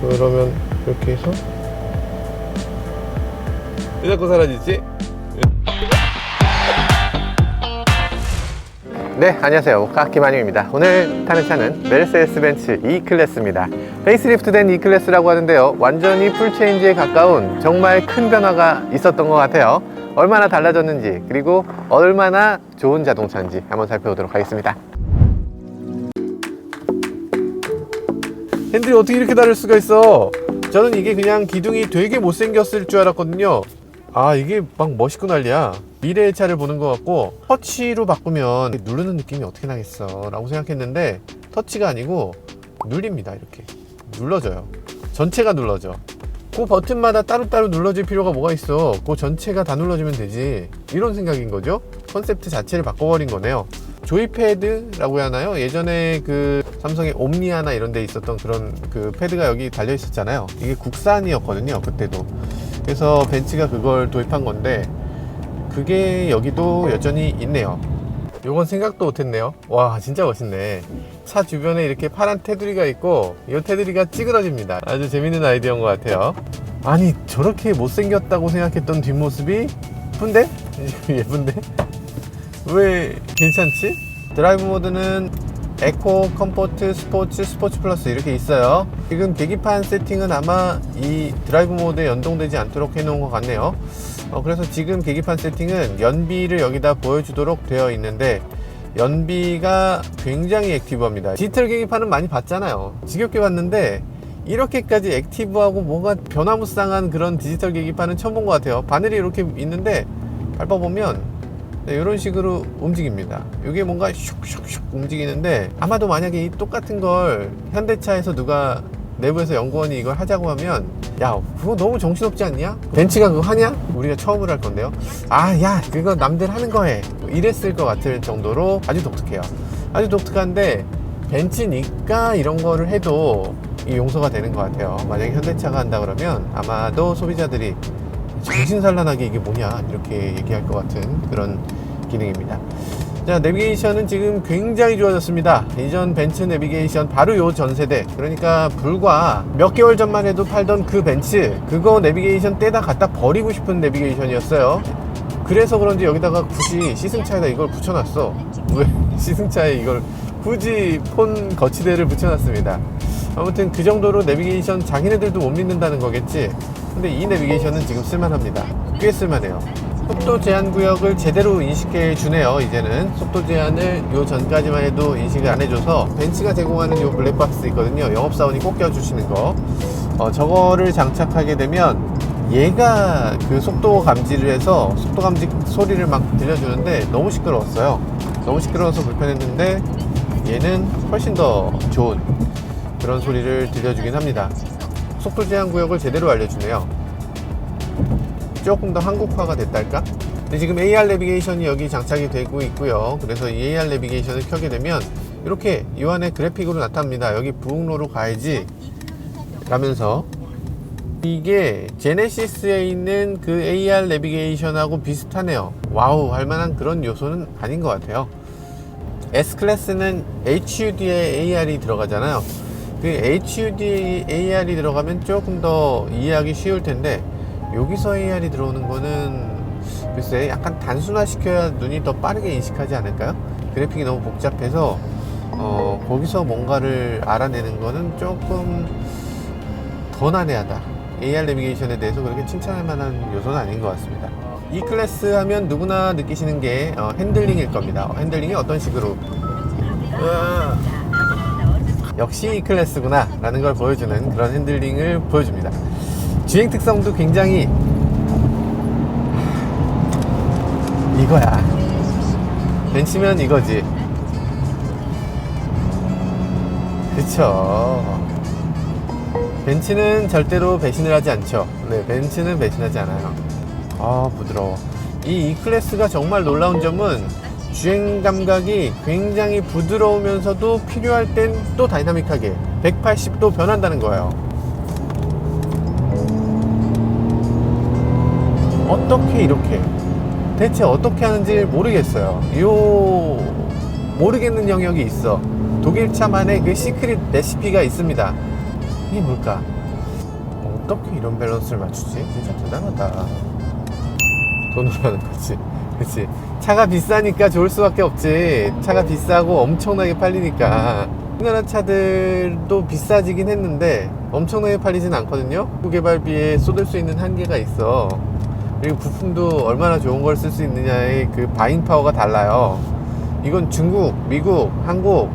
그러면 이렇게 해서 왜 자꾸 사라지지? 네, 안녕하세요. 오카 김한용입니다. 오늘 타는 차는 메르세데스 벤츠 E클래스입니다. 페이스리프트된 E클래스라고 하는데요. 완전히 풀체인지에 가까운 정말 큰 변화가 있었던 것 같아요. 얼마나 달라졌는지, 그리고 얼마나 좋은 자동차인지 한번 살펴보도록 하겠습니다. 핸들이 어떻게 이렇게 다를 수가 있어? 저는 이게 그냥 기둥이 되게 못생겼을 줄 알았거든요. 아, 이게 막 멋있고 난리야. 미래의 차를 보는 것 같고, 터치로 바꾸면 누르는 느낌이 어떻게 나겠어. 라고 생각했는데, 터치가 아니고, 눌립니다. 이렇게. 눌러져요. 전체가 눌러져. 그 버튼마다 따로따로 눌러질 필요가 뭐가 있어. 그 전체가 다 눌러지면 되지. 이런 생각인 거죠. 컨셉트 자체를 바꿔버린 거네요. 조이 패드라고 해야 하나요? 예전에 그 삼성의 옴니아나 이런 데 있었던 그런 그 패드가 여기 달려 있었잖아요. 이게 국산이었거든요. 그때도. 그래서 벤츠가 그걸 도입한 건데 그게 여기도 여전히 있네요. 요건 생각도 못했네요. 와 진짜 멋있네. 차 주변에 이렇게 파란 테두리가 있고 이 테두리가 찌그러집니다. 아주 재밌는 아이디어인 것 같아요. 아니 저렇게 못생겼다고 생각했던 뒷모습이 예쁜데? 예쁜데? 왜 괜찮지? 드라이브 모드는 에코, 컴포트, 스포츠, 스포츠 플러스 이렇게 있어요. 지금 계기판 세팅은 아마 이 드라이브 모드에 연동되지 않도록 해놓은 것 같네요. 어, 그래서 지금 계기판 세팅은 연비를 여기다 보여주도록 되어 있는데 연비가 굉장히 액티브합니다. 디지털 계기판은 많이 봤잖아요. 지겹게 봤는데 이렇게까지 액티브하고 뭔가 변화무쌍한 그런 디지털 계기판은 처음 본 것 같아요. 바늘이 이렇게 있는데 밟아보면 네, 이런 식으로 움직입니다. 이게 뭔가 슉슉슉 움직이는데 아마도 만약에 이 똑같은 걸 현대차에서 누가 내부에서 연구원이 이걸 하자고 하면 야 그거 너무 정신없지 않냐? 벤츠가 그거 하냐? 우리가 처음으로 할 건데요. 아 야 그거 남들 하는 거해. 이랬을 것 같을 정도로 아주 독특해요. 아주 독특한데 벤츠니까 이런 거를 해도 이 용서가 되는 것 같아요. 만약에 현대차가 한다 그러면 아마도 소비자들이 정신산란하게 이게 뭐냐 이렇게 얘기할 것 같은 그런 기능입니다. 자 내비게이션은 지금 굉장히 좋아졌습니다. 이전 벤츠 내비게이션 바로 요 전세대 그러니까 불과 몇 개월 전만 해도 팔던 그 벤츠 그거 내비게이션 떼다 갖다 버리고 싶은 내비게이션이었어요. 그래서 그런지 여기다가 굳이 시승차에다 이걸 붙여놨어. 왜 시승차에 이걸 굳이 폰 거치대를 붙여놨습니다. 아무튼 그 정도로 내비게이션 자기네들도 못 믿는다는 거겠지. 근데 이 내비게이션은 지금 쓸만합니다. 꽤 쓸만해요. 속도 제한 구역을 제대로 인식해 주네요. 이제는 속도 제한을 요 전까지만 해도 인식을 안 해줘서 벤츠가 제공하는 요 블랙박스 있거든요. 영업사원이 꼭 껴주시는 거. 어, 저거를 장착하게 되면 얘가 그 속도 감지를 해서 속도 감지 소리를 막 들려주는데 너무 시끄러웠어요. 너무 시끄러워서 불편했는데 얘는 훨씬 더 좋은 그런 소리를 들려주긴 합니다. 속도 제한 구역을 제대로 알려주네요. 조금 더 한국화가 됐달까? 근데 지금 AR 내비게이션이 여기 장착이 되고 있고요. 그래서 이 AR 내비게이션을 켜게 되면 이렇게 이 안에 그래픽으로 나타납니다. 여기 부흥로로 가야지 라면서 이게 제네시스에 있는 그 AR 내비게이션하고 비슷하네요. 와우 할 만한 그런 요소는 아닌 것 같아요. S클래스는 HUD에 AR이 들어가잖아요. 그 HUD AR이 들어가면 조금 더 이해하기 쉬울 텐데 여기서 AR이 들어오는 거는 글쎄 약간 단순화 시켜야 눈이 더 빠르게 인식하지 않을까요? 그래픽이 너무 복잡해서 어, 거기서 뭔가를 알아내는 거는 조금 더 난해하다. AR 내비게이션에 대해서 그렇게 칭찬할 만한 요소는 아닌 것 같습니다. 이 클래스 하면 누구나 느끼시는 게 어, 핸들링일 겁니다. 어, 핸들링이 어떤 식으로 으아, 역시 이 클래스구나 라는 걸 보여주는 그런 핸들링을 보여줍니다. 주행 특성도 굉장히 이거야. 벤치면 이거지. 그쵸. 벤츠는 절대로 배신을 하지 않죠. 네, 벤츠는 배신하지 않아요. 아, 부드러워. 이 E클래스가 정말 놀라운 점은 주행 감각이 굉장히 부드러우면서도 필요할 땐 또 다이나믹하게 180도 변한다는 거예요. 어떻게 이렇게 대체 어떻게 하는지 모르겠어요. 요 모르겠는 영역이 있어. 독일차만의 그 시크릿 레시피가 있습니다. 이게 뭘까? 어떻게 이런 밸런스를 맞추지? 진짜 대단하다. 돈으로 하는 거지. 그치. 차가 비싸니까 좋을 수밖에 없지. 차가 비싸고 엄청나게 팔리니까. 우리나라 차들도 비싸지긴 했는데 엄청나게 팔리진 않거든요. 국개발비에 쏟을 수 있는 한계가 있어. 그리고 부품도 얼마나 좋은 걸 쓸 수 있느냐의 그 바잉 파워가 달라요. 이건 중국, 미국, 한국,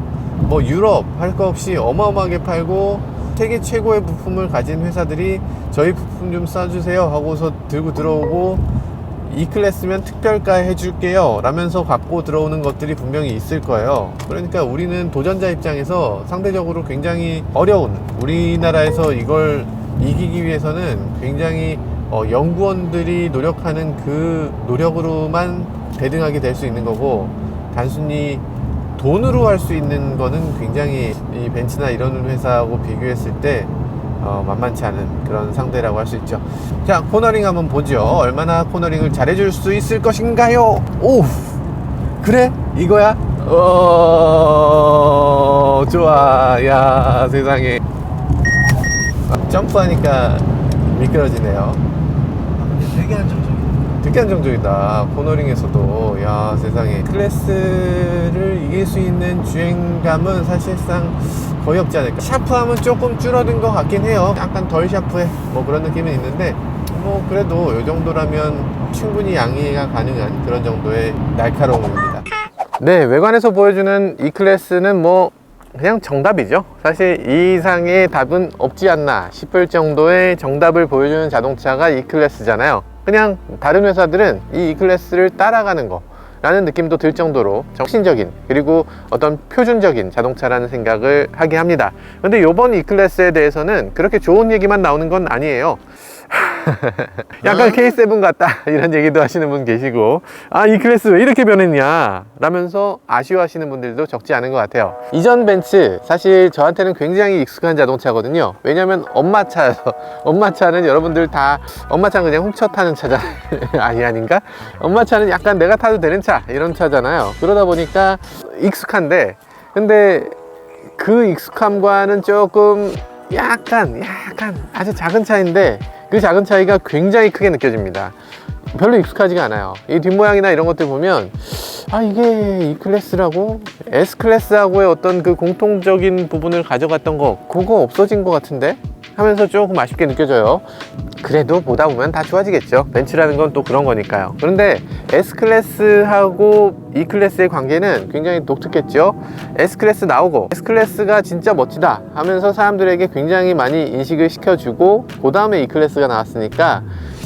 뭐 유럽 할 거 없이 어마어마하게 팔고 세계 최고의 부품을 가진 회사들이 저희 부품 좀 쏴주세요 하고서 들고 들어오고 이 클래스면 특별가 해줄게요 라면서 갖고 들어오는 것들이 분명히 있을 거예요 그러니까 우리는 도전자 입장에서 상대적으로 굉장히 어려운 우리나라에서 이걸 이기기 위해서는 굉장히 어, 연구원들이 노력하는 그 노력으로만 대등하게 될 수 있는 거고 단순히 돈으로 할 수 있는 거는 굉장히 이 벤츠나 이런 회사하고 비교했을 때 어, 만만치 않은 그런 상대라고 할 수 있죠. 자, 코너링 한번 보죠. 얼마나 코너링을 잘해줄 수 있을 것인가요? 오! 그래? 이거야? 어, 좋아. 야, 세상에. 아, 점프하니까 미끄러지네요. 되게 안정적이야. 되게 안정적이다. 코너링에서도. 야, 세상에. 클래스를 이길 수 있는 주행감은 사실상 거의 없지 않을까. 샤프함은 조금 줄어든 것 같긴 해요. 약간 덜 샤프해. 뭐 그런 느낌은 있는데, 뭐 그래도 이 정도라면 충분히 양해가 가능한 그런 정도의 날카로움입니다. 네, 외관에서 보여주는 이 클래스는 뭐 그냥 정답이죠. 사실 이 이상의 답은 없지 않나 싶을 정도의 정답을 보여주는 자동차가 이 클래스잖아요. 그냥 다른 회사들은 이 E 클래스를 따라가는 거. 라는 느낌도 들 정도로 정신적인 그리고 어떤 표준적인 자동차라는 생각을 하게 합니다. 근데 이번 E 클래스에 대해서는 그렇게 좋은 얘기만 나오는 건 아니에요. 약간 K7 같다. 이런 얘기도 하시는 분 계시고. 아 이 클래스 왜 이렇게 변했냐? 라면서 아쉬워하시는 분들도 적지 않은 것 같아요. 이전 벤츠 사실 저한테는 굉장히 익숙한 자동차거든요. 왜냐면 엄마 차여서 엄마 차는 여러분들 다 엄마 차는 그냥 훔쳐 타는 차잖아요. 아니 아닌가? 엄마 차는 약간 내가 타도 되는 차 이런 차잖아요. 그러다 보니까 익숙한데 근데 그 익숙함과는 조금 약간 약간 아주 작은 차인데 그 작은 차이가 굉장히 크게 느껴집니다. 별로 익숙하지가 않아요. 이 뒷모양이나 이런 것들 보면 아 이게 E 클래스라고? S 클래스하고의 어떤 그 공통적인 부분을 가져갔던 거 그거 없어진 것 같은데 하면서 조금 아쉽게 느껴져요. 그래도 보다 보면 다 좋아지겠죠. 벤츠라는 건 또 그런 거니까요. 그런데 S 클래스하고 E 클래스의 관계는 굉장히 독특했죠. S 클래스 나오고 S 클래스가 진짜 멋지다 하면서 사람들에게 굉장히 많이 인식을 시켜주고 그 다음에 E 클래스가 나왔으니까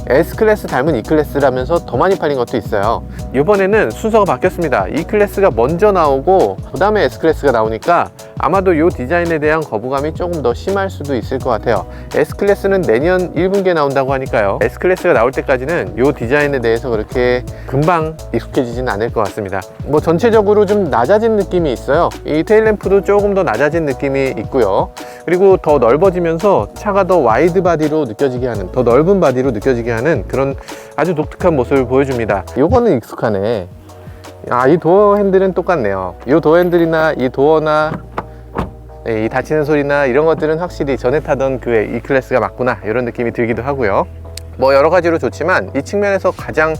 S 클래스 닮은 E 클래스라면서 더 많이 팔린 것도 있어요. 이번에는 순서가 바뀌었습니다. E 클래스가 먼저 나오고 그 다음에 S 클래스가 나오니까 아마도 이 디자인에 대한 거부감이 조금 더 심할 수도 있을 것 같아요. S 클래스는 내년 1분기에 나온다고 하니까요. S 클래스가 나올 때까지는 이 디자인에 대해서 그렇게 금방 익숙해지지는 않을 것 같습니다. 뭐 전체적으로 좀 낮아진 느낌이 있어요. 이 테일램프도 조금 더 낮아진 느낌이 있고요. 그리고 더 넓어지면서 차가 더 와이드 바디로 느껴지게 하는 더 넓은 바디로 느껴지게 하는 그런 아주 독특한 모습을 보여줍니다. 이거는 익숙하네. 아, 이 도어 핸들은 똑같네요. 이 도어 핸들이나 이 도어나 네, 이 닫히는 소리나 이런 것들은 확실히 전에 타던 그 E 클래스가 맞구나 이런 느낌이 들기도 하고요. 뭐 여러 가지로 좋지만 이 측면에서 가장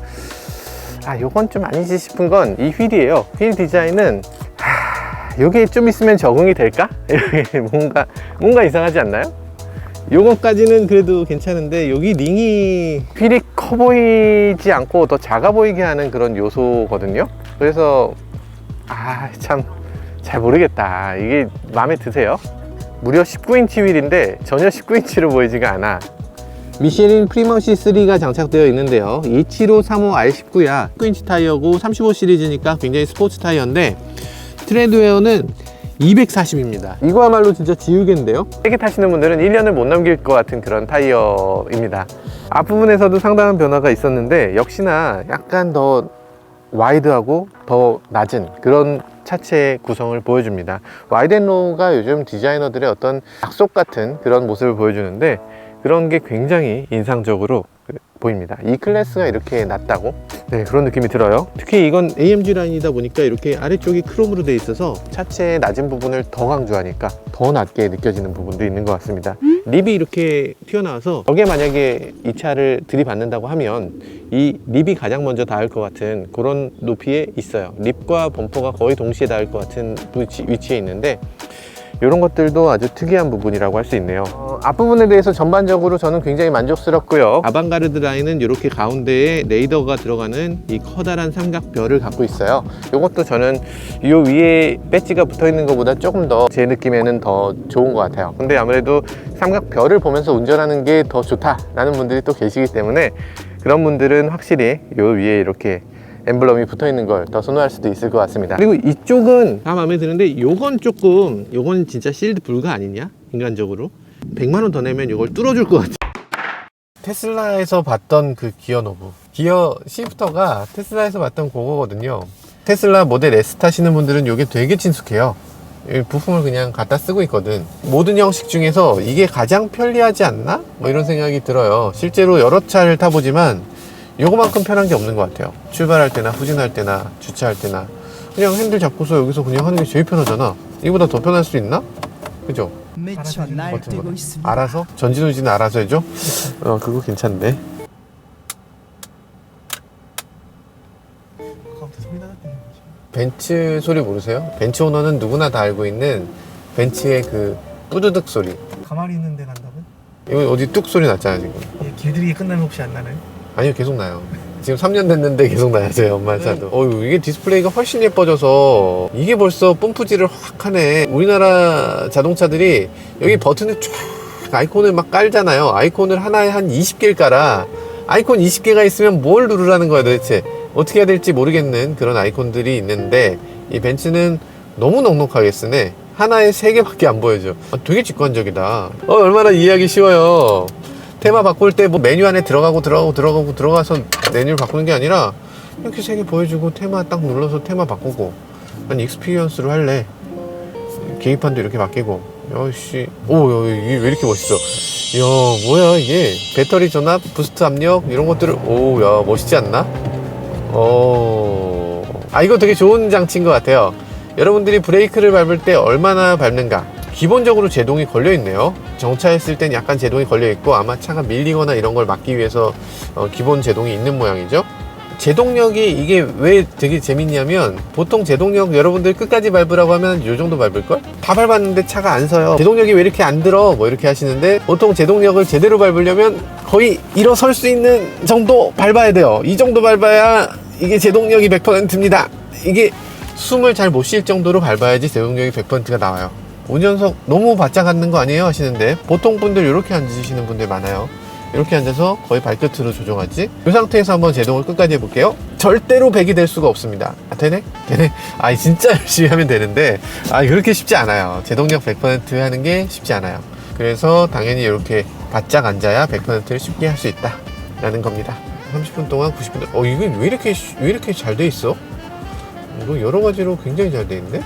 아, 요건 좀 아니지 싶은 건 이 휠이에요. 휠 디자인은 하, 요게 좀 있으면 적응이 될까? 뭔가 뭔가 이상하지 않나요? 요거까지는 그래도 괜찮은데 여기 링이 휠이 커 보이지 않고 더 작아 보이게 하는 그런 요소거든요 그래서 아참 잘 모르겠다 이게 마음에 드세요? 무려 19인치 휠인데 전혀 19인치로 보이지가 않아 미쉐린 프리머시 3가 장착되어 있는데요 27535R19야 19인치 타이어고 35 시리즈니까 굉장히 스포츠 타이어인데 트레드웨어는 240입니다. 이거야말로 진짜 지우개인데요? 세게 타시는 분들은 1년을 못 넘길 것 같은 그런 타이어입니다. 앞부분에서도 상당한 변화가 있었는데 역시나 약간 더 와이드하고 더 낮은 그런 차체의 구성을 보여줍니다. 와이드앤로우가 요즘 디자이너들의 어떤 약속 같은 그런 모습을 보여주는데 그런 게 굉장히 인상적으로 보입니다. 이 클래스가 이렇게 낮다고? 네, 그런 느낌이 들어요. 특히 이건 AMG 라인이다 보니까 이렇게 아래쪽이 크롬으로 돼 있어서 차체의 낮은 부분을 더 강조하니까 더 낮게 느껴지는 부분도 있는 것 같습니다. 립이 이렇게 튀어나와서 여기에 만약에 이 차를 들이받는다고 하면 이 립이 가장 먼저 닿을 것 같은 그런 높이에 있어요. 립과 범퍼가 거의 동시에 닿을 것 같은 위치, 위치에 있는데 이런 것들도 아주 특이한 부분이라고 할 수 있네요. 어, 앞부분에 대해서 전반적으로 저는 굉장히 만족스럽고요. 아방가르드 라인은 이렇게 가운데에 레이더가 들어가는 이 커다란 삼각별을 갖고 있어요. 이것도 저는 이 위에 배지가 붙어 있는 것보다 조금 더 제 느낌에는 더 좋은 것 같아요. 근데 아무래도 삼각별을 보면서 운전하는 게 더 좋다라는 분들이 또 계시기 때문에 그런 분들은 확실히 이 위에 이렇게 엠블럼이 붙어 있는 걸 더 선호할 수도 있을 것 같습니다. 그리고 이쪽은 다 마음에 드는데 요건 조금 요건 진짜 실드 불가 아니냐? 인간적으로 100만 원 더 내면 이걸 뚫어줄 것 같아. 테슬라에서 봤던 그 기어 노브 기어 시프터가 테슬라에서 봤던 그거거든요. 테슬라 모델 S 타시는 분들은 이게 되게 친숙해요. 이 부품을 그냥 갖다 쓰고 있거든. 모든 형식 중에서 이게 가장 편리하지 않나? 뭐 이런 생각이 들어요. 실제로 여러 차를 타보지만 요거만큼 편한 게 없는 것 같아요. 출발할 때나 후진할 때나 주차할 때나 그냥 핸들 잡고서 여기서 그냥 하는 게 제일 편하잖아. 이보다 더 편할 수 있나? 그죠? 미쳐 날뛰고. 있습니다. 알아서? 전진 후진은 알아서 해줘? 어 그거 괜찮네. 아까부터 소리 나는 거지. 벤츠 소리 모르세요? 벤츠 오너는 누구나 다 알고 있는 벤츠의 그 뿌드득 소리. 가만히 있는데 난다면? 이거 어디 뚝 소리 났잖아 지금. 얘 개들이 끝나면 혹시 안 나나요? 아니요 계속 나요. 지금 3년 됐는데 계속 나요 제 엄마 차도. 어유 이게 디스플레이가 훨씬 예뻐져서 이게 벌써 뽐프질을 확 하네. 우리나라 자동차들이 여기 버튼을 쫙 아이콘을 막 깔잖아요. 아이콘을 하나에 한 20개를 깔아. 아이콘 20개가 있으면 뭘 누르라는 거야 도대체. 어떻게 해야 될지 모르겠는 그런 아이콘들이 있는데 이 벤츠는 너무 넉넉하게 쓰네. 하나에 3개밖에 안 보여줘. 아, 되게 직관적이다. 어, 얼마나 이해하기 쉬워요. 테마 바꿀 때 뭐 메뉴 안에 들어가고 들어가고 들어가고 들어가서 메뉴를 바꾸는 게 아니라 이렇게 세 개 보여주고 테마 딱 눌러서 테마 바꾸고 난 익스피리언스로 할래. 계기판도 이렇게 바뀌고. 야씨. 오 야, 이게 왜 이렇게 멋있어? 야 뭐야 이게? 배터리 전압 부스트 압력 이런 것들을 오 야 멋있지 않나? 어아 이거 되게 좋은 장치인 것 같아요. 여러분들이 브레이크를 밟을 때 얼마나 밟는가 기본적으로 제동이 걸려 있네요. 정차했을 땐 약간 제동이 걸려 있고 아마 차가 밀리거나 이런 걸 막기 위해서 어, 기본 제동이 있는 모양이죠. 제동력이 이게 왜 되게 재밌냐면 보통 제동력 여러분들 끝까지 밟으라고 하면 이 정도 밟을걸? 다 밟았는데 차가 안 서요. 제동력이 왜 이렇게 안 들어? 뭐 이렇게 하시는데 보통 제동력을 제대로 밟으려면 거의 일어설 수 있는 정도 밟아야 돼요. 이 정도 밟아야 이게 제동력이 100%입니다. 이게 숨을 잘 못 쉴 정도로 밟아야지 제동력이 100%가 나와요 운전석 너무 바짝 앉는 거 아니에요? 하시는데 보통 분들 이렇게 앉으시는 분들 많아요. 이렇게 앉아서 거의 발끝으로 조정하지. 이 상태에서 한번 제동을 끝까지 해볼게요. 절대로 100이 될 수가 없습니다. 아, 되네? 되네? 아 진짜 열심히 하면 되는데 아 그렇게 쉽지 않아요. 제동력 100% 하는 게 쉽지 않아요. 그래서 당연히 이렇게 바짝 앉아야 100%를 쉽게 할 수 있다 라는 겁니다. 30분 동안 90분 동안. 어 이게 왜 이렇게 쉬- 왜 이렇게 잘 돼 있어? 이거 여러 가지로 굉장히 잘 돼 있네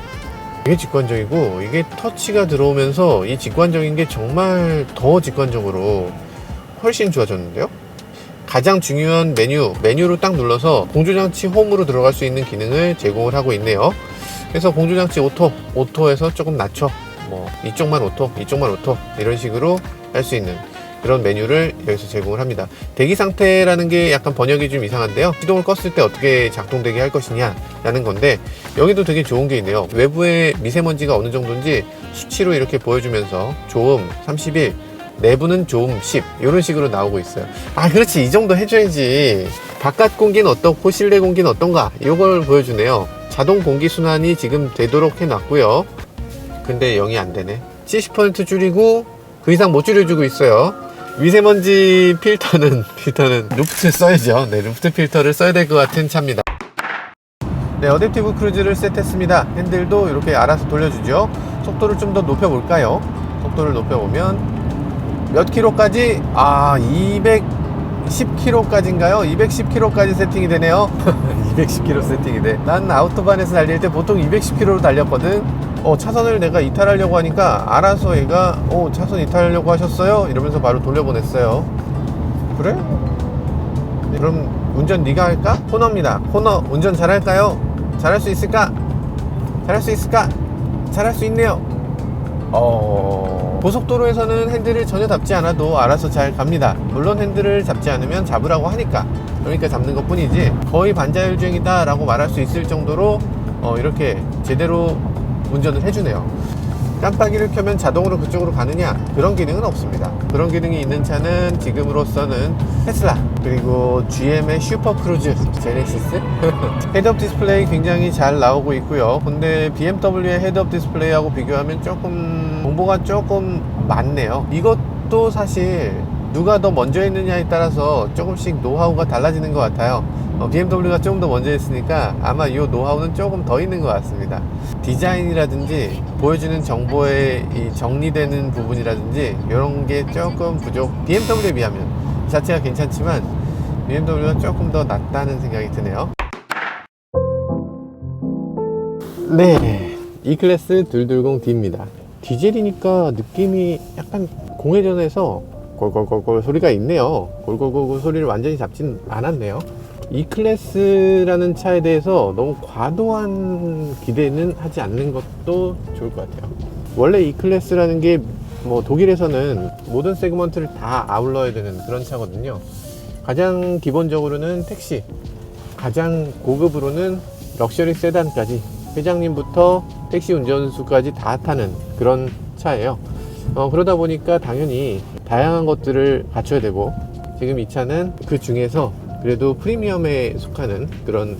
되게 직관적이고 이게 터치가 들어오면서 이 직관적인 게 정말 더 직관적으로 훨씬 좋아졌는데요. 가장 중요한 메뉴, 메뉴로 딱 눌러서 공조장치 홈으로 들어갈 수 있는 기능을 제공을 하고 있네요. 그래서 공조장치 오토, 오토에서 조금 낮춰. 뭐, 이쪽만 오토, 이쪽만 오토. 이런 식으로 할 수 있는 그런 메뉴를 여기서 제공을 합니다. 대기 상태라는 게 약간 번역이 좀 이상한데요. 시동을 껐을 때 어떻게 작동되게 할 것이냐라는 건데, 여기도 되게 좋은 게 있네요. 외부에 미세먼지가 어느 정도인지 수치로 이렇게 보여주면서 조음 31, 내부는 조음 10 이런 식으로 나오고 있어요. 아 그렇지. 이 정도 해줘야지. 바깥 공기는 어떻고 실내 공기는 어떤가? 이걸 보여주네요. 자동 공기 순환이 지금 되도록 해놨고요. 근데 0이 안 되네. 70% 줄이고 그 이상 못 줄여주고 있어요 미세먼지 필터는 필터는 루프트 써야죠 네 루프트 필터를 써야 될 것 같은 차입니다 네, 어댑티브 크루즈를 셋했습니다. 핸들도 이렇게 알아서 돌려주죠. 속도를 좀 더 높여볼까요? 속도를 높여보면 몇 킬로까지? 아, 210킬로까지인가요? 210킬로까지 세팅이 되네요. 210킬로 세팅이 돼. 난 아우토반에서 달릴 때 보통 210킬로로 달렸거든. 어, 차선을 내가 이탈하려고 하니까 알아서 얘가 어, 차선 이탈하려고 하셨어요? 이러면서 바로 돌려보냈어요. 그래? 네, 그럼 운전 네가 할까? 코너입니다. 코너 운전 잘할까요? 잘할 수 있을까? 잘할 수 있을까? 잘할 수 있네요. 어... 고속도로에서는 핸들을 전혀 잡지 않아도 알아서 잘 갑니다. 물론 핸들을 잡지 않으면 잡으라고 하니까. 그러니까 잡는 것 뿐이지 거의 반자율 주행이다 라고 말할 수 있을 정도로 어, 이렇게 제대로 운전을 해주네요. 깜빡이를 켜면 자동으로 그쪽으로 가느냐? 그런 기능은 없습니다. 그런 기능이 있는 차는 지금으로서는 테슬라 그리고 GM의 슈퍼 크루즈 제네시스? 헤드업 디스플레이 굉장히 잘 나오고 있고요. 근데 BMW의 헤드업 디스플레이하고 비교하면 조금 정보가 조금 많네요. 이것도 사실 누가 더 먼저 했느냐에 따라서 조금씩 노하우가 달라지는 것 같아요 어, BMW가 조금 더 먼저 했으니까 아마 이 노하우는 조금 더 있는 것 같습니다. 디자인이라든지 보여주는 정보의 이 정리되는 부분이라든지 이런 게 조금 부족 BMW에 비하면 이 자체가 괜찮지만 BMW가 조금 더 낫다는 생각이 드네요. 네 E클래스 220D입니다. 디젤이니까 느낌이 약간 공회전에서 골골골골 소리가 있네요. 골골골골 소리를 완전히 잡진 않았네요 E클래스라는 차에 대해서 너무 과도한 기대는 하지 않는 것도 좋을 것 같아요 원래 E클래스라는 게 뭐 독일에서는 모든 세그먼트를 다 아울러야 되는 그런 차거든요 가장 기본적으로는 택시 가장 고급으로는 럭셔리 세단까지 회장님부터 택시 운전수까지 다 타는 그런 차예요. 어, 그러다 보니까 당연히 다양한 것들을 갖춰야 되고 지금 이 차는 그 중에서 그래도 프리미엄에 속하는 그런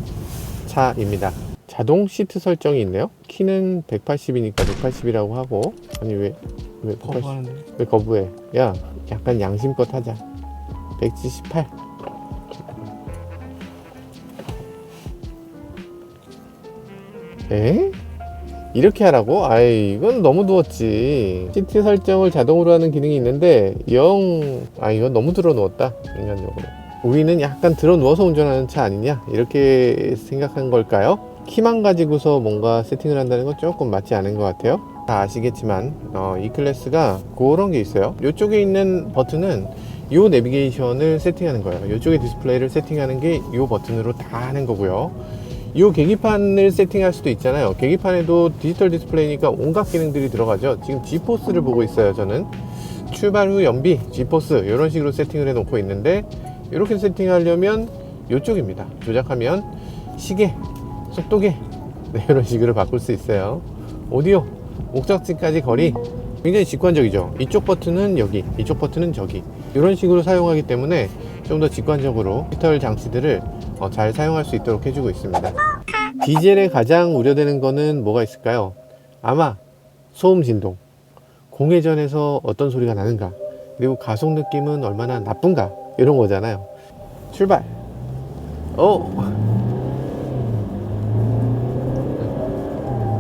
차입니다. 자동 시트 설정이 있네요. 키는 180이니까 180이라고 하고 아니 왜왜 180? 거부하는데. 왜 거부해? 야 약간 양심껏 하자. 178. 에? 이렇게 하라고? 아이 이건 너무 누웠지 시트 설정을 자동으로 하는 기능이 있는데 영... 아 이건 너무 들어 누웠다 인간적으로 우리는 약간 들어 누워서 운전하는 차 아니냐 이렇게 생각한 걸까요? 키만 가지고서 뭔가 세팅을 한다는 건 조금 맞지 않은 것 같아요 다 아시겠지만 어, 이 클래스가 그런 게 있어요 이쪽에 있는 버튼은 요 내비게이션을 세팅하는 거예요 이쪽에 디스플레이를 세팅하는 게요 버튼으로 다 하는 거고요 이 계기판을 세팅할 수도 있잖아요. 계기판에도 디지털 디스플레이니까 온갖 기능들이 들어가죠. 지금 G포스를 보고 있어요. 저는 출발 후 연비, G포스 이런 식으로 세팅을 해 놓고 있는데 이렇게 세팅하려면 이쪽입니다. 조작하면 시계, 속도계 네, 이런 식으로 바꿀 수 있어요. 오디오, 목적지까지 거리 굉장히 직관적이죠. 이쪽 버튼은 여기, 이쪽 버튼은 저기 이런 식으로 사용하기 때문에 좀 더 직관적으로 디지털 장치들을 어, 잘 사용할 수 있도록 해주고 있습니다. 디젤에 가장 우려되는 거는 뭐가 있을까요? 아마 소음 진동, 공회전에서 어떤 소리가 나는가, 그리고 가속 느낌은 얼마나 나쁜가 이런 거잖아요. 출발. 어.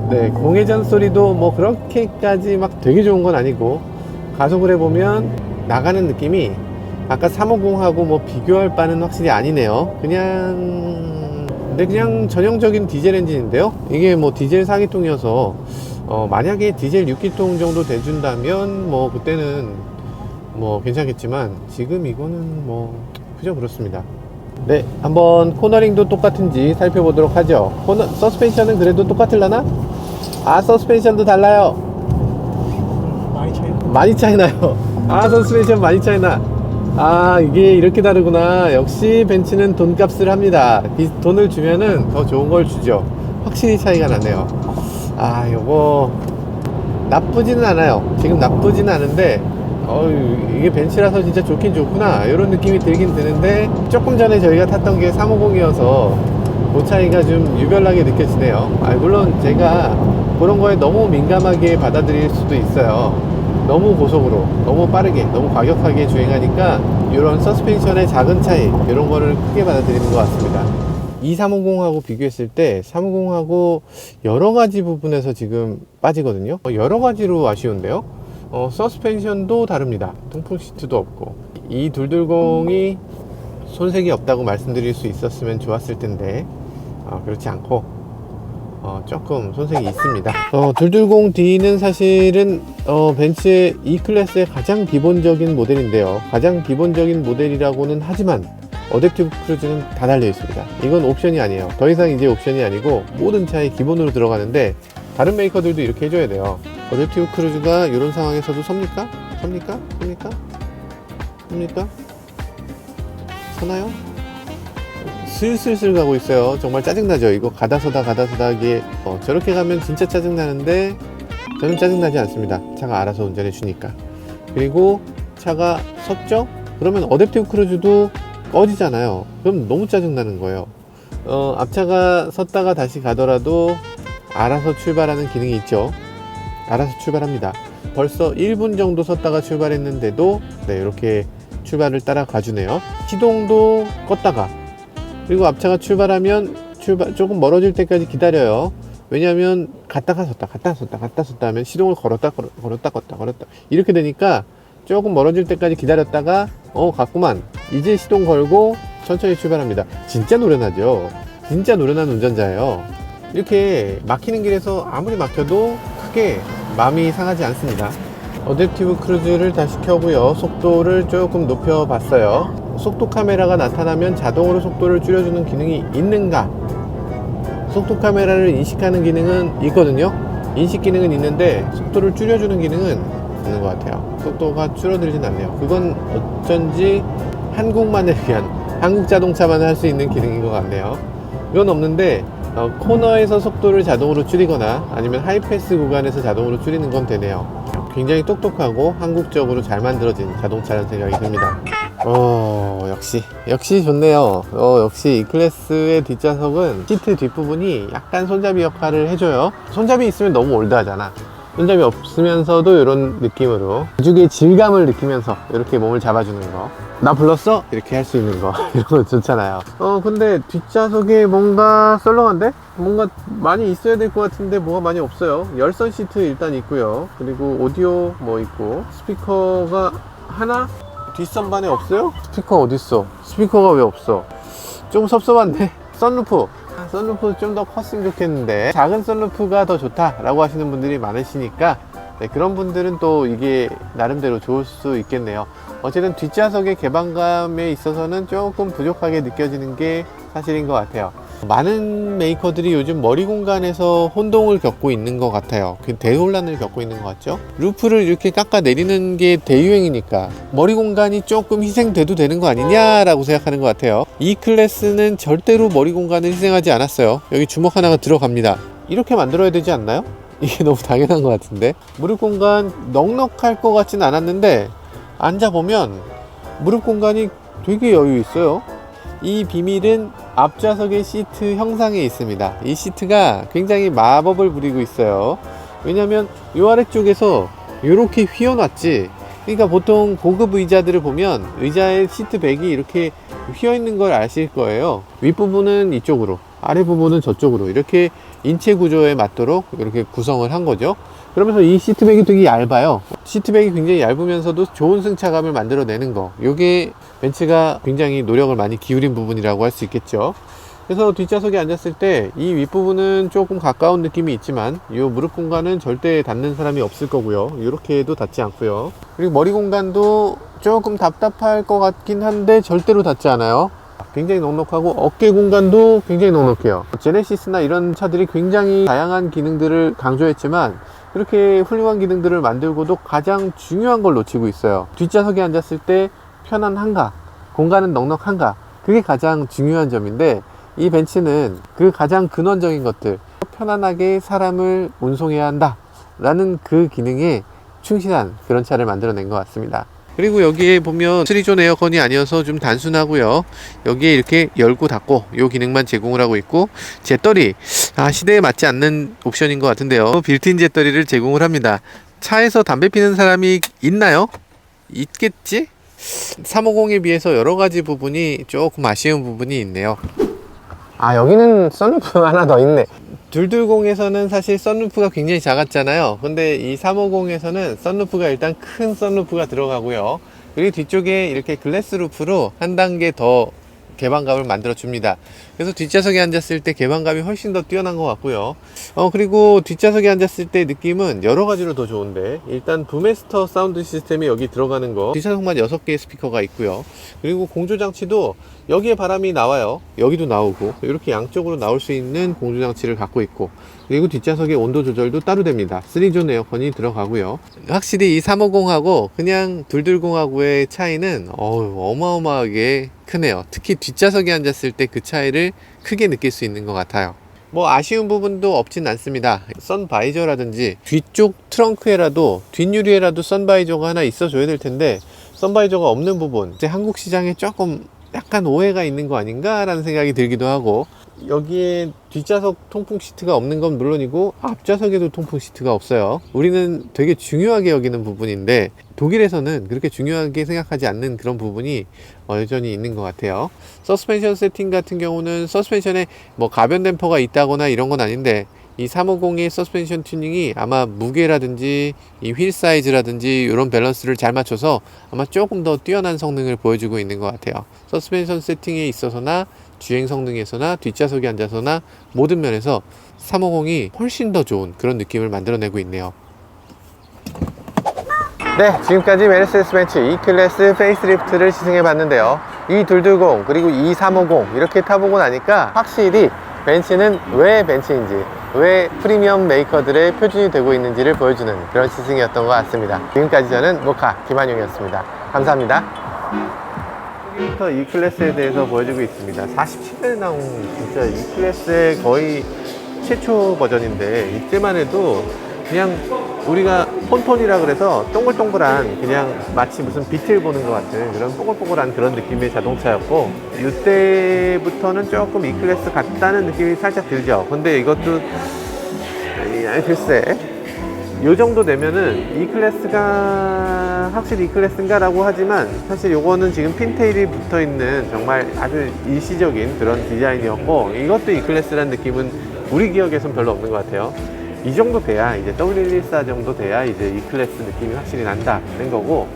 네, 공회전 소리도 뭐 그렇게까지 막 되게 좋은 건 아니고 가속을 해보면 나가는 느낌이 아까 350하고 뭐 비교할 바는 확실히 아니네요. 그냥 근데 그냥 전형적인 디젤 엔진인데요. 이게 뭐 디젤 4기통이어서 어 만약에 디젤 6기통 정도 돼준다면 뭐 그때는 뭐 괜찮겠지만 지금 이거는 뭐 그저 그렇습니다. 네, 한번 코너링도 똑같은지 살펴보도록 하죠. 코너 서스펜션은 그래도 똑같을라나? 아, 서스펜션도 달라요. 많이 차이. 많이 차이 나요. 아, 서스펜션 많이 차이 나. 아, 이게 이렇게 다르구나. 역시 벤츠는 돈값을 합니다. 이 돈을 주면은 더 좋은 걸 주죠. 확실히 차이가 나네요. 아, 요거 나쁘지는 않아요. 지금 나쁘지는 않은데 어 이게 벤츠라서 진짜 좋긴 좋구나. 이런 느낌이 들긴 드는데 조금 전에 저희가 탔던 게 350이어서 그 차이가 좀 유별나게 느껴지네요. 아 물론 제가 그런 거에 너무 민감하게 받아들일 수도 있어요. 너무 고속으로 너무 빠르게 너무 과격하게 주행하니까 이런 서스펜션의 작은 차이 이런 거를 크게 받아들이는 것 같습니다. 이 350하고 비교했을 때 350하고 여러 가지 부분에서 지금 빠지거든요. 어, 여러 가지로 아쉬운데요 어, 서스펜션도 다릅니다. 통풍 시트도 없고 이 둘둘공이 손색이 없다고 말씀드릴 수 있었으면 좋았을 텐데 어, 그렇지 않고 어, 조금 손색이 있습니다. 어, 220D는 사실은 어, 벤츠의 E 클래스의 가장 기본적인 모델인데요. 가장 기본적인 모델이라고는 하지만 어댑티브 크루즈는 다 달려 있습니다. 이건 옵션이 아니에요. 더 이상 이제 옵션이 아니고 모든 차에 기본으로 들어가는데 다른 메이커들도 이렇게 해줘야 돼요. 어댑티브 크루즈가 이런 상황에서도 섭니까? 섭니까? 섭니까? 섭니까? 서나요? 슬슬슬 가고 있어요. 정말 짜증나죠. 이거 가다 서다 가다 서다 하기에 어, 저렇게 가면 진짜 짜증나는데 저는 짜증나지 않습니다. 차가 알아서 운전해 주니까. 그리고 차가 섰죠? 그러면 어댑티브 크루즈도 꺼지잖아요. 그럼 너무 짜증나는 거예요. 어, 앞차가 섰다가 다시 가더라도 알아서 출발하는 기능이 있죠. 알아서 출발합니다. 벌써 1분 정도 섰다가 출발했는데도 네, 이렇게 출발을 따라가 주네요. 시동도 껐다가 그리고 앞차가 출발하면 출발 조금 멀어질 때까지 기다려요. 왜냐하면 갔다가 섰다 갔다가 섰다 갔다 섰다 하면 시동을 걸었다 걸었- 걸었다 껐다 걸었다 이렇게 되니까 조금 멀어질 때까지 기다렸다가 어 갔구만 이제 시동 걸고 천천히 출발합니다. 진짜 노련하죠. 진짜 노련한 운전자예요. 이렇게 막히는 길에서 아무리 막혀도 크게 마음이 상하지 않습니다. 어댑티브 크루즈를 다시 켜고요. 속도를 조금 높여 봤어요. 속도 카메라가 나타나면 자동으로 속도를 줄여주는 기능이 있는가? 속도 카메라를 인식하는 기능은 있거든요. 인식 기능은 있는데 속도를 줄여주는 기능은 없는 것 같아요. 속도가 줄어들진 않네요. 그건 어쩐지 한국만을 위한 한국 자동차만 할 수 있는 기능인 것 같네요. 이건 없는데 어, 코너에서 속도를 자동으로 줄이거나 아니면 하이패스 구간에서 자동으로 줄이는 건 되네요. 굉장히 똑똑하고 한국적으로 잘 만들어진 자동차라는 생각이 듭니다. 어, 역시, 역시 좋네요. 어, 역시 이 클래스의 뒷좌석은 시트 뒷부분이 약간 손잡이 역할을 해줘요. 손잡이 있으면 너무 올드하잖아. 손잡이 없으면서도 이런 느낌으로 가죽의 질감을 느끼면서 이렇게 몸을 잡아주는 거. 나 불렀어? 이렇게 할 수 있는 거. 이런 거 좋잖아요. 어, 근데 뒷좌석에 뭔가 썰렁한데? 뭔가 많이 있어야 될 것 같은데 뭐가 많이 없어요. 열선 시트 일단 있고요. 그리고 오디오 뭐 있고 스피커가 하나 뒷선반에 없어요? 스피커 어딨어? 스피커가 왜 없어? 좀 섭섭한데? 썬루프 아, 썬루프 좀 더 컸으면 좋겠는데. 작은 썬루프가 더 좋다라고 하시는 분들이 많으시니까 네, 그런 분들은 또 이게 나름대로 좋을 수 있겠네요. 어쨌든 뒷좌석의 개방감에 있어서는 조금 부족하게 느껴지는 게 사실인 것 같아요 많은 메이커들이 요즘 머리 공간에서 혼동을 겪고 있는 것 같아요. 그 대혼란을 겪고 있는 것 같죠? 루프를 이렇게 깎아 내리는 게 대유행이니까 머리 공간이 조금 희생돼도 되는 거 아니냐라고 생각하는 것 같아요. 이 클래스는 절대로 머리 공간을 희생하지 않았어요. 여기 주먹 하나가 들어갑니다. 이렇게 만들어야 되지 않나요? 이게 너무 당연한 것 같은데 무릎 공간 넉넉할 것 같진 않았는데 앉아보면 무릎 공간이 되게 여유 있어요. 이 비밀은 앞좌석의 시트 형상에 있습니다. 이 시트가 굉장히 마법을 부리고 있어요. 왜냐면 요 아래쪽에서 이렇게 휘어놨지. 그러니까 보통 고급 의자들을 보면 의자의 시트 백이 이렇게 휘어 있는 걸 아실 거예요. 윗부분은 이쪽으로, 아래 부분은 저쪽으로 이렇게 인체 구조에 맞도록 이렇게 구성을 한 거죠. 그러면서 이 시트백이 되게 얇아요. 시트백이 굉장히 얇으면서도 좋은 승차감을 만들어내는 거. 요게 벤츠가 굉장히 노력을 많이 기울인 부분이라고 할 수 있겠죠. 그래서 뒷좌석에 앉았을 때 이 윗부분은 조금 가까운 느낌이 있지만 이 무릎 공간은 절대 닿는 사람이 없을 거고요. 이렇게 해도 닿지 않고요. 그리고 머리 공간도 조금 답답할 것 같긴 한데 절대로 닿지 않아요. 굉장히 넉넉하고 어깨 공간도 굉장히 넉넉해요. 제네시스나 이런 차들이 굉장히 다양한 기능들을 강조했지만 그렇게 훌륭한 기능들을 만들고도 가장 중요한 걸 놓치고 있어요. 뒷좌석에 앉았을 때 편안한가, 공간은 넉넉한가, 그게 가장 중요한 점인데 이 벤츠는 그 가장 근원적인 것들, 편안하게 사람을 운송해야 한다. 라는 그 기능에 충실한 그런 차를 만들어낸 것 같습니다. 그리고 여기에 보면 3존 에어컨이 아니어서 좀 단순하고요. 여기에 이렇게 열고 닫고 요 기능만 제공을 하고 있고 재떨이 아 시대에 맞지 않는 옵션인 것 같은데요. 빌트인 재떨이를 제공을 합니다. 차에서 담배 피는 사람이 있나요? 있겠지? 350에 비해서 여러 가지 부분이 조금 아쉬운 부분이 있네요. 아 여기는 썬루프 하나 더 있네. 둘둘공에서는 사실 썬루프가 굉장히 작았잖아요. 근데 이 350에서는 썬루프가 일단 큰 썬루프가 들어가고요. 그리고 뒤쪽에 이렇게 글래스 루프로 한 단계 더 개방감을 만들어 줍니다. 그래서 뒷좌석에 앉았을 때 개방감이 훨씬 더 뛰어난 것 같고요. 어 그리고 뒷좌석에 앉았을 때 느낌은 여러 가지로 더 좋은데 일단 부메스터 사운드 시스템이 여기 들어가는 거 뒷좌석만 6개의 스피커가 있고요. 그리고 공조 장치도 여기에 바람이 나와요. 여기도 나오고 이렇게 양쪽으로 나올 수 있는 공조 장치를 갖고 있고 그리고 뒷좌석의 온도 조절도 따로 됩니다. 3존 에어컨이 들어가고요. 확실히 이 350하고 그냥 둘둘공하고의 차이는 어마어마하게 크네요. 특히 뒷좌석에 앉았을 때 그 차이를 크게 느낄 수 있는 것 같아요. 뭐 아쉬운 부분도 없진 않습니다. 선바이저라든지 뒤쪽 트렁크에라도 뒷유리에라도 선바이저가 하나 있어줘야 될 텐데 선바이저가 없는 부분 이제 한국 시장에 조금 약간 오해가 있는 거 아닌가라는 생각이 들기도 하고 여기에 뒷좌석 통풍 시트가 없는 건 물론이고 앞좌석에도 통풍 시트가 없어요. 우리는 되게 중요하게 여기는 부분인데 독일에서는 그렇게 중요하게 생각하지 않는 그런 부분이 어, 여전히 있는 것 같아요. 서스펜션 세팅 같은 경우는 서스펜션에 뭐 가변 댐퍼가 있다거나 이런 건 아닌데 이 350의 서스펜션 튜닝이 아마 무게라든지 이 휠 사이즈라든지 이런 밸런스를 잘 맞춰서 아마 조금 더 뛰어난 성능을 보여주고 있는 것 같아요. 서스펜션 세팅에 있어서나 주행 성능에서나 뒷좌석에 앉아서나 모든 면에서 350이 훨씬 더 좋은 그런 느낌을 만들어내고 있네요. 네, 지금까지 메르세데스 벤츠 E클래스 페이스리프트를 시승해 봤는데요. E220 그리고 E350 이렇게 타보고 나니까 확실히 벤츠는 왜 벤츠인지 왜 프리미엄 메이커들의 표준이 되고 있는지를 보여주는 그런 시승이었던 것 같습니다. 지금까지 저는 모카 김한용이었습니다. 감사합니다. 부터 E클래스에 대해서 보여주고 있습니다. 47년에 나온 진짜 E클래스의 거의 최초 버전인데 이때만 해도 그냥 우리가 폰톤이라 그래서 동글동글한 그냥 마치 무슨 빛을 보는 것 같은 그런 뽀글뽀글한 그런 느낌의 자동차였고 이때부터는 조금 E클래스 같다는 느낌이 살짝 들죠. 근데 이것도 이- 글쎄 요 정도 되면은 E 클래스가 확실히 E 클래스인가 라고 하지만 사실 요거는 지금 핀테일이 붙어 있는 정말 아주 일시적인 그런 디자인이었고 이것도 E 클래스라는 느낌은 우리 기억에선 별로 없는 것 같아요. 이 정도 돼야 이제 W114 정도 돼야 이제 E 클래스 느낌이 확실히 난다는 거고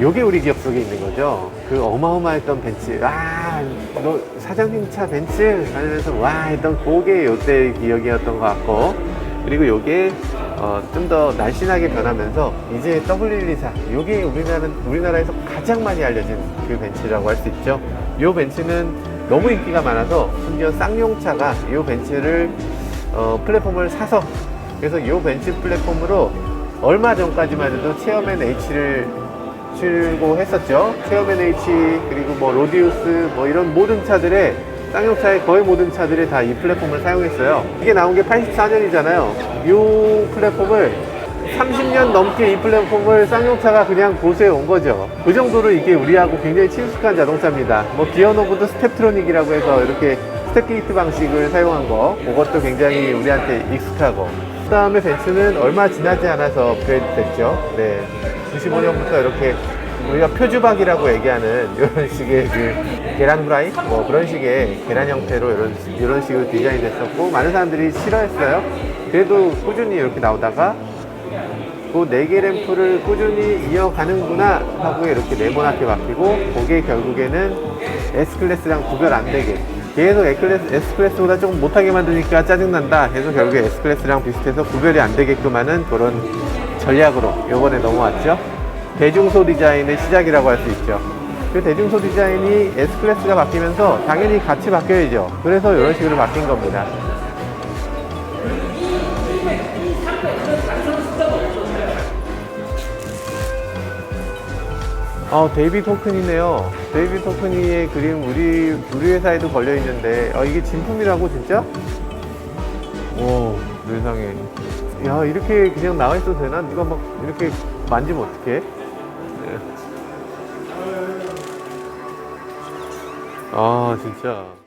요게 우리 기억 속에 있는 거죠. 그 어마어마했던 벤츠. 아, 너 사장님 차 벤츠? 하면서 와 했던 그게 요때 기억이었던 것 같고. 그리고 요게 어, 좀 더 날씬하게 변하면서 이제 W124. 요게 우리나라, 우리나라에서 가장 많이 알려진 그 벤츠라고 할 수 있죠. 요 벤츠는 너무 인기가 많아서 심지어 쌍용차가 요 벤츠를 어, 플랫폼을 사서 그래서 요 벤츠 플랫폼으로 얼마 전까지만 해도 체어맨 H를 출고했었죠. 체어맨 H 그리고 뭐 로디우스 뭐 이런 모든 차들에 쌍용차의 거의 모든 차들이 다 이 플랫폼을 사용했어요. 이게 나온 게 84년이잖아요. 이 플랫폼을 30년 넘게 이 플랫폼을 쌍용차가 그냥 고수해 온 거죠. 그 정도로 이게 우리하고 굉장히 친숙한 자동차입니다. 뭐 기어노브도 스텝트로닉이라고 해서 이렇게 스텝 게이트 방식을 사용한 거, 그것도 굉장히 우리한테 익숙하고. 그 다음에 벤츠는 얼마 지나지 않아서 업그레이드 됐죠. 네. 95년부터 이렇게 우리가 표주박이라고 얘기하는 이런 식의 그 계란 후라이 뭐 그런 식의 계란 형태로 이런 이런 식으로 디자인 됐었고 많은 사람들이 싫어했어요. 그래도 꾸준히 이렇게 나오다가 그네개 램프를 꾸준히 이어가는구나 하고 이렇게 네모나게 바뀌고 그게 결국에는 S 클래스랑 구별 안 되게 계속 S 클래스 S 클래스보다 조금 못하게 만드니까 짜증난다 해서 결국에 S 클래스랑 비슷해서 구별이 안 되게끔 하는 그런 전략으로 요번에 넘어왔죠. 대중소 디자인의 시작이라고 할 수 있죠. 그 대중소 디자인이 S 클래스가 바뀌면서 당연히 같이 바뀌어야죠. 그래서 이런 식으로 바뀐 겁니다. 어, 데이비 토큰이네요. 데이비 토큰이의 그림 우리 우리 회사에도 걸려 있는데, 어, 이게 진품이라고 진짜? 오, 세상에. 야, 이렇게 그냥 나와 있어도 되나? 누가 막 이렇게 만지면 어떡해? 아, 진짜.